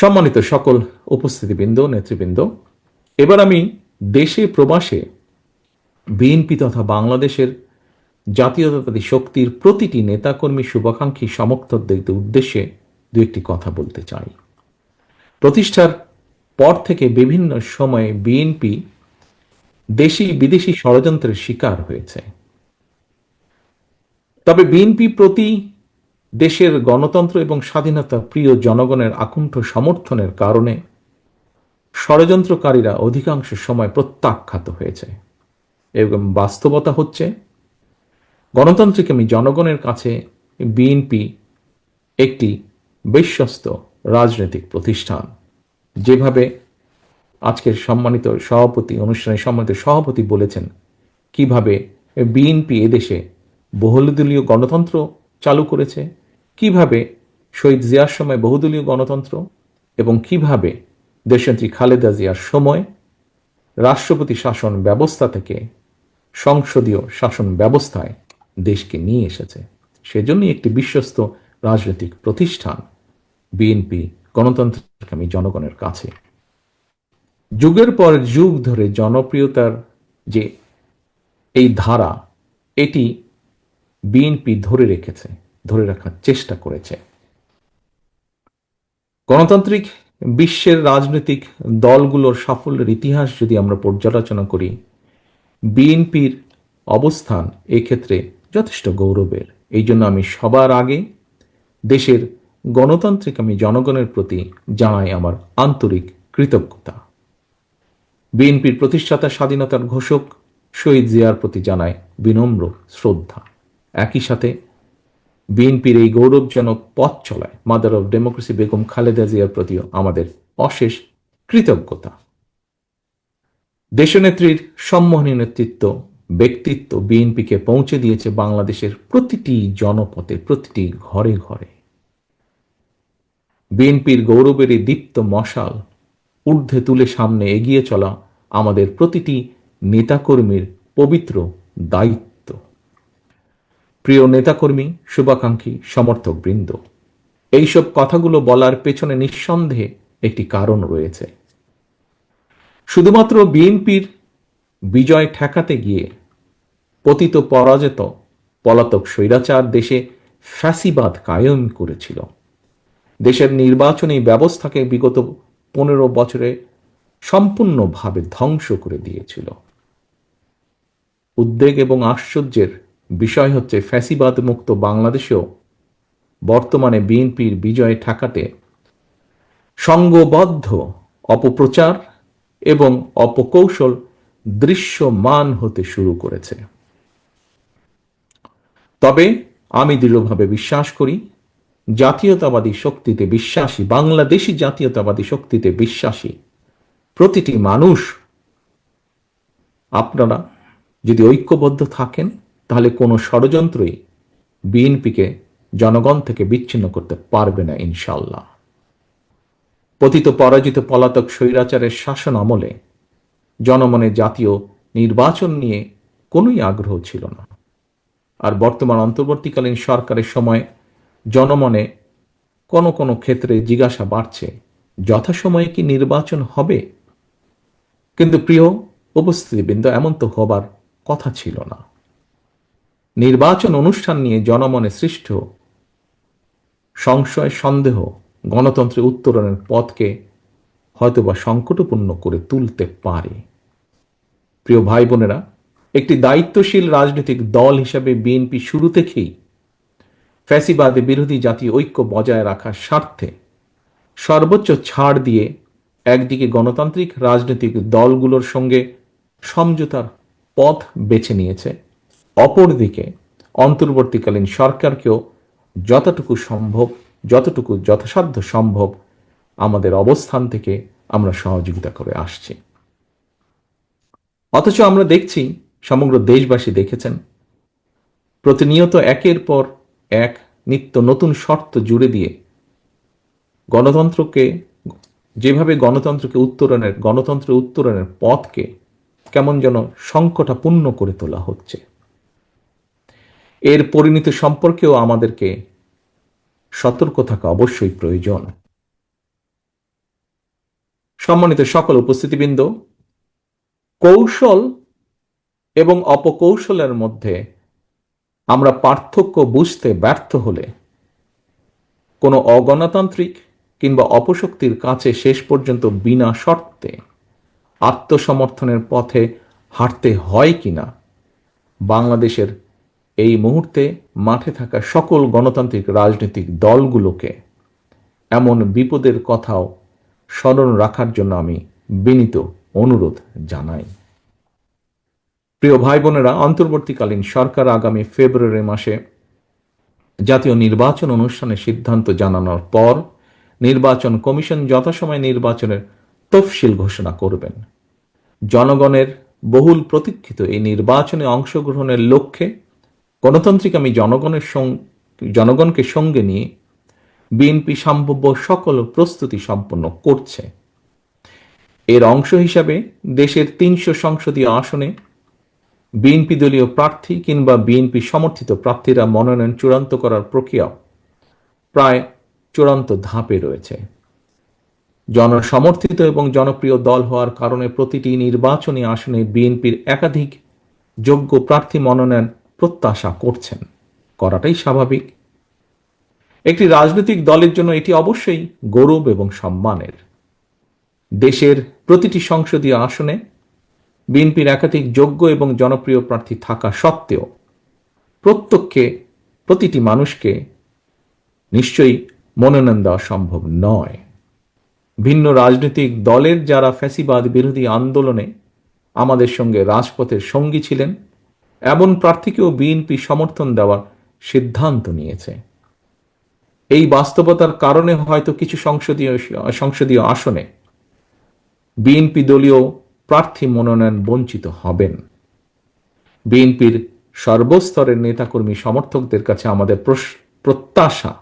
সম্মানিত সকল উপস্থিতিবৃন্দ, নেতৃবৃন্দ, এবার আমি দেশে প্রবাসে বিএনপি তথা বাংলাদেশের জাতীয়তাবাদী শক্তির প্রতিটি নেতাকর্মী শুভাকাঙ্ক্ষী সমর্থকদের উদ্দেশ্যে দু একটি কথা বলতে চাই। প্রতিষ্ঠার পর থেকে বিভিন্ন সময়ে বিএনপি দেশি বিদেশি ষড়যন্ত্রের শিকার হয়েছে। তবে বিএনপি প্রতি দেশের গণতন্ত্র এবং স্বাধীনতা প্রিয় জনগণের আকুণ্ঠ সমর্থনের কারণে ষড়যন্ত্রকারীরা অধিকাংশ সময় প্রত্যাখ্যাত হয়েছে। এবং বাস্তবতা হচ্ছে, গণতান্ত্রিক আমি জনগণের কাছে বিএনপি একটি বিশ্বস্ত রাজনৈতিক প্রতিষ্ঠান। যেভাবে আজকের সম্মানিত সভাপতি, অনুষ্ঠানে সম্মানিত সভাপতি বলেছেন, কীভাবে বিএনপি এদেশে বহুদলীয় গণতন্ত্র চালু করেছে কীভাবে শহীদ জিয়ার সময় বহুদলীয় গণতন্ত্র এবং কীভাবে দেশনেত্রী খালেদা জিয়ার সময় রাষ্ট্রপতি শাসন ব্যবস্থা থেকে সংসদীয় শাসন ব্যবস্থায় দেশকে নিয়ে এসেছে? সেজন্যই একটি বিশ্বস্ত রাজনৈতিক প্রতিষ্ঠান বিএনপি গণতন্ত্রকামী জনগণের কাছে। যুগের পর যুগ ধরে জনপ্রিয়তার যে এই ধারা, এটি বিএনপি ধরে রেখেছে। ধরে রাখার চেষ্টা করেছে। গণতান্ত্রিক বিশ্বের রাজনৈতিক দলগুলোর সাফল্যের ইতিহাস যদি আমরা পর্যালোচনা করি, বিএনপির অবস্থান এক্ষেত্রে যথেষ্ট গৌরবের। এই জন্য আমি সবার আগে দেশের গণতান্ত্রিক আমি জনগণের প্রতি জানাই আমার আন্তরিক কৃতজ্ঞতা। বিএনপির প্রতিষ্ঠাতা স্বাধীনতার ঘোষক শহীদ জিয়ার প্রতি জানায় বিনম্র শ্রদ্ধা। একই সাথে বিএনপির এই গৌরবজনক পথ চলায় mother of democracy Begum Khaleda জিয়ার প্রতিও আমাদের অশেষ কৃতজ্ঞতা। দেশনেত্রীর সম্মোহনী নেতৃত্ব, ব্যক্তিত্ব বিএনপিকে পৌঁছে দিয়েছে বাংলাদেশের প্রতিটি জনপথে, প্রতিটি ঘরে ঘরে। বিএনপির গৌরবের দীপ্ত মশাল ঊর্ধ্বে তুলে সামনে এগিয়ে চলা আমাদের প্রতিটি নেতাকর্মীর পবিত্র দায়িত্ব। প্রিয় নেতাকর্মী, শুভাকাঙ্ক্ষী সমর্থক বৃন্দ এইসব কথাগুলো বলার পেছনে নিঃসন্দেহে একটি কারণ রয়েছে। শুধুমাত্র বিএনপির বিজয় ঠেকাতে গিয়ে পতিত পরাজিত পলাতক স্বৈরাচার দেশে ফ্যাসিবাদ কায়েম করেছিল। দেশের নির্বাচনী ব্যবস্থাকে বিগত পনেরো বছরে সম্পূর্ণভাবে ধ্বংস করে দিয়েছিল। উদ্বেগ এবং আশ্চর্যের বিষয় হচ্ছে ফ্যাসিবাদ মুক্ত বাংলাদেশেও বর্তমানে বিএনপির বিজয় ঠেকাতে সঙ্গবদ্ধ, অপপ্রচার এবং অপকৌশল দৃশ্যমান হতে শুরু করেছে। তবে আমি দৃঢ়ভাবে বিশ্বাস করি, জাতীয়তাবাদী শক্তিতে বিশ্বাসী, বাংলাদেশি জাতীয়তাবাদী শক্তিতে বিশ্বাসী প্রতিটি মানুষ, আপনারা যদি ঐক্যবদ্ধ থাকেন তাহলে কোনো ষড়যন্ত্রই বিএনপিকে, জনগণ থেকে বিচ্ছিন্ন করতে পারবে না ইনশাল্লাহ পতিত পরাজিত পলাতক স্বৈরাচারের শাসন আমলে জনমনে জাতীয় নির্বাচন নিয়ে কোনোই আগ্রহ ছিল না। আর বর্তমান অন্তর্বর্তীকালীন সরকারের সময় জনমনে কোনো কোনো ক্ষেত্রে জিজ্ঞাসা বাড়ছে, যথাসময়ে কি নির্বাচন হবে? কিন্তু প্রিয় উপস্থিতিবৃন্দ, এমন তো হবার কথা ছিল না। নির্বাচন অনুষ্ঠান নিয়ে জনমনে সৃষ্ট সংশয়, সন্দেহ গণতন্ত্রের উত্তরণের পথকে হয়তোবা সংকটপূর্ণ করে তুলতে পারে। প্রিয় ভাই বোনেরা একটি দায়িত্বশীল রাজনৈতিক দল হিসাবে বিএনপি শুরু থেকেই ফ্যাসিবাদে বিরোধী জাতীয় ঐক্য বজায় রাখার স্বার্থে সর্বোচ্চ ছাড় দিয়ে একদিকে গণতান্ত্রিক রাজনৈতিক দলগুলোর সঙ্গে সমঝোতার পথ বেছে নিয়েছে। অপরদিকে অন্তর্বর্তীকালীন সরকারকেও যতটুকু সম্ভব, যতটুকু যথাসাধ্য সম্ভব আমাদের অবস্থান থেকে আমরা সহযোগিতা করে আসছি। অথচ আমরা দেখছি, সমগ্র দেশবাসী দেখেছেন, প্রতিনিয়ত একের পর এক নিত্য নতুন শর্ত জুড়ে দিয়ে গণতন্ত্রকে, যেভাবে গণতন্ত্রকে উত্তরণের, গণতন্ত্রের উত্তরণের পথকে কেমন যেন সংকটাপূর্ণ করে তোলা হচ্ছে। এর পরিণতি সম্পর্কেও আমাদেরকে সতর্ক থাকা অবশ্যই প্রয়োজন। সম্মানিত সকল উপস্থিতিবৃন্দ, কৌশল এবং অপকৌশলের মধ্যে আমরা পার্থক্য বুঝতে ব্যর্থ হলে কোনো অগণতান্ত্রিক কিংবা অপশক্তির কাছে শেষ পর্যন্ত বিনা শর্তে আত্মসমর্থনের পথে হাঁটতে হয় কিনা, বাংলাদেশের এই মুহূর্তে মাঠে থাকা সকল গণতান্ত্রিক রাজনৈতিক দলগুলোকে এমন বিপদের কথাও স্মরণ রাখার জন্য আমি বিনীত অনুরোধ জানাই। প্রিয় ভাই বোনেরা অন্তর্বর্তীকালীন সরকার আগামী ফেব্রুয়ারি মাসে জাতীয় নির্বাচন অনুষ্ঠানে সিদ্ধান্ত জানানোর পর নির্বাচন কমিশন যথাসময়ে নির্বাচনের তফসিল ঘোষণা করবেন। জনগণের বহুল প্রতীক্ষিত এই নির্বাচনে অংশগ্রহণের লক্ষ্যে গণতান্ত্রিক আমি জনগণের জনগণকে সঙ্গে নিয়ে বিএনপি সম্ভাব্য সকল প্রস্তুতি সম্পন্ন করছে। এর অংশ হিসাবে দেশের তিনশো সংসদীয় আসনে বিএনপি দলীয় প্রার্থী কিংবা বিএনপি সমর্থিত প্রার্থীরা মনোনয়ন চূড়ান্ত করার প্রক্রিয়া প্রায় চূড়ান্ত ধাপে রয়েছে। জনসমর্থিত এবং জনপ্রিয় দল হওয়ার কারণে প্রতিটি নির্বাচনী আসনে বিএনপির একাধিক যোগ্য প্রার্থী মনোনয়ন প্রত্যাশা করছেন। করাটাই স্বাভাবিক। একটি রাজনৈতিক দলের জন্য এটি অবশ্যই গৌরব এবং সম্মানের। দেশের প্রতিটি সংসদীয় আসনে বিএনপির একাধিক যোগ্য এবং জনপ্রিয় প্রার্থী থাকা সত্ত্বেও প্রত্যক্ষে প্রতিটি মানুষকে নিশ্চয়ই মনোনয়ন দেওয়া সম্ভব নয়। ভিন্ন রাজনৈতিক দলের যারা ফ্যাসিবাদ বিরোধী আন্দোলনে আমাদের সঙ্গে রাজপথের সঙ্গী ছিলেন এমন প্রার্থীকেও বিএনপি সমর্থন দেওয়ার সিদ্ধান্ত নিয়েছে। এই বাস্তবতার কারণে হয়তো কিছু সংসদীয় সংসদীয় আসনে বিএনপি দলীয় প্রার্থী মনোনয়ন বঞ্চিত হবেন। বিএনপির সর্বস্তরের নেতাকর্মী সমর্থকদের কাছে আমাদের প্রত্যাশা।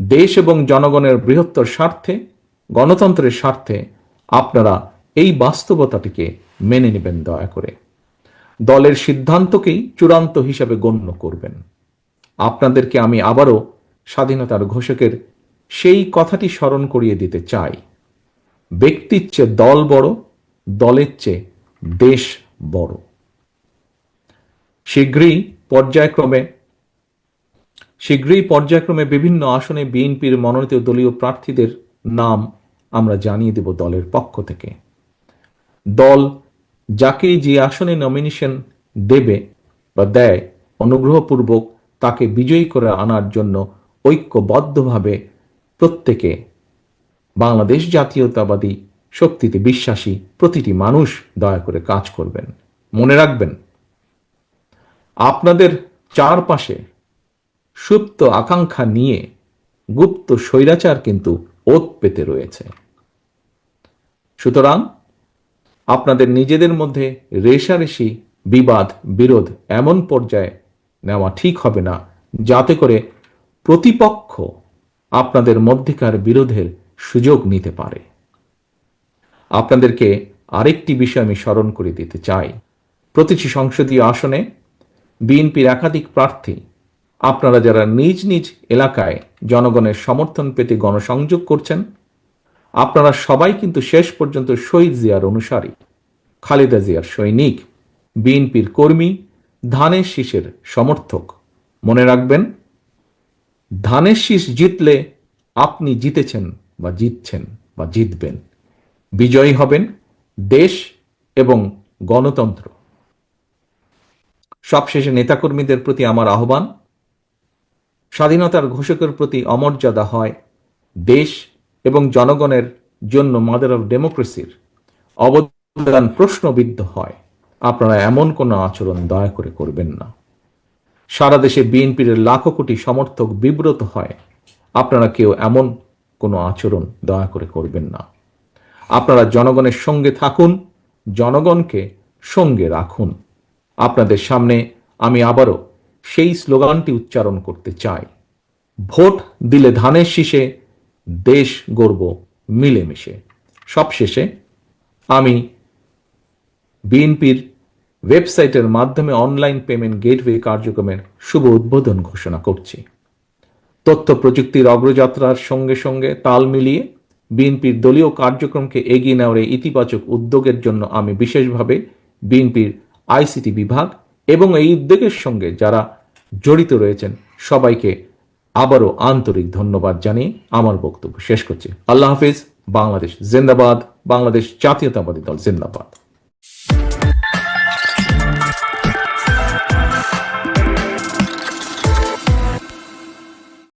দেশ এবং জনগণের বৃহত্তর স্বার্থে, গণতন্ত্রের স্বার্থে আপনারা এই বাস্তবতাটিকে মেনে নেবেন দয়া করে। দলের সিদ্ধান্তকেই চূড়ান্ত হিসাবে গণ্য করবেন। আপনাদেরকে আমি আবারও স্বাধীনতার ঘোষকের সেই কথাটি স্মরণ করিয়ে দিতে চাই। ব্যক্তির চেয়ে দল বড়, দলের চেয়ে দেশ বড়। শীঘ্রই পর্যায়ক্রমে শীঘ্রই পর্যায়ক্রমে বিভিন্ন আসনে বিএনপির মনোনীত দলীয় প্রার্থীদের নাম আমরা জানিয়ে দেব দলের পক্ষ থেকে। দল যাকে যে আসনে নমিনেশন দেবে বা দেয়, অনুগ্রহপূর্বক তাকে বিজয়ী করে আনার জন্য ঐক্যবদ্ধভাবে প্রত্যেকে বাংলাদেশ জাতীয়তাবাদী শক্তিতে বিশ্বাসী প্রতিটি মানুষ দয়া করে কাজ করবেন। মনে রাখবেন, আপনাদের চারপাশে সুপ্ত আকাঙ্ক্ষা নিয়ে গুপ্ত স্বৈরাচার কিন্তু ওত পেতে রয়েছে। সুতরাং আপনাদের নিজেদের মধ্যে রেশারেশি, বিবাদ, বিরোধ এমন পর্যায়ে নেওয়া ঠিক হবে না, যাতে করে প্রতিপক্ষ আপনাদের মধ্যেকার বিরোধের সুযোগ নিতে পারে। আপনাদেরকে আরেকটি বিষয় আমি স্মরণ করে দিতে চাই। প্রতিটি সংসদীয় আসনে বিএনপির একাধিক প্রার্থী, আপনারা যারা নিজ নিজ এলাকায় জনগণের সমর্থন পেতে গণসংযোগ করছেন আপনারা সবাই কিন্তু শেষ পর্যন্ত শহীদ জিয়ার অনুসারী। খালেদা জিয়ার সৈনিক, বিএনপির কর্মী, ধানের শীষের সমর্থক। মনে রাখবেন, ধানের শীষ জিতলে আপনি জিতেছেন বা জিতছেন বা জিতবেন। বিজয়ী হবেন দেশ এবং গণতন্ত্র। সবশেষে নেতাকর্মীদের প্রতি আমার আহ্বান, স্বাধীনতার ঘোষকের প্রতি অমর্যাদা হয় দেশ এবং জনগণের জন্য মাদার অফ ডেমোক্রেসির অবদান প্রশ্নবিদ্ধ হয়। আপনারা এমন কোনো আচরণ দয়া করে করবেন না। সারা দেশে বিএনপির লাখো কোটি সমর্থক বিব্রত হয়। আপনারা কেউ এমন কোনো আচরণ দয়া করে করবেন না। আপনারা জনগণের সঙ্গে থাকুন, জনগণকে সঙ্গে রাখুন। আপনাদের সামনে আমি আবারও সেই স্লোগানটি উচ্চারণ করতে চাই। ভোট দিলে ধানের শীষে দেশ গর্ব মিলেমিশে। সবশেষে আমি বিএনপির ওয়েবসাইটের মাধ্যমে অনলাইন পেমেন্ট গেটওয়ে কার্যক্রমের শুভ উদ্বোধন ঘোষণা করছি। তথ্য প্রযুক্তির অগ্রযাত্রার সঙ্গে সঙ্গে তাল মিলিয়ে বিএনপির দলীয় কার্যক্রমকে এগিয়ে নেওয়ার এই ইতিবাচক উদ্যোগের জন্য আমি বিশেষভাবে বিএনপির আইসিটি বিভাগ এবং এই উদ্যোগের সঙ্গে যারা জড়িত রয়েছেন সবাইকে আবারও আন্তরিক ধন্যবাদ জানিয়ে আমার বক্তব্য শেষ করছি। আল্লাহ হাফিজ, বাংলাদেশ জিন্দাবাদ, বাংলাদেশ জাতীয়তাবাদী দল জিন্দাবাদ।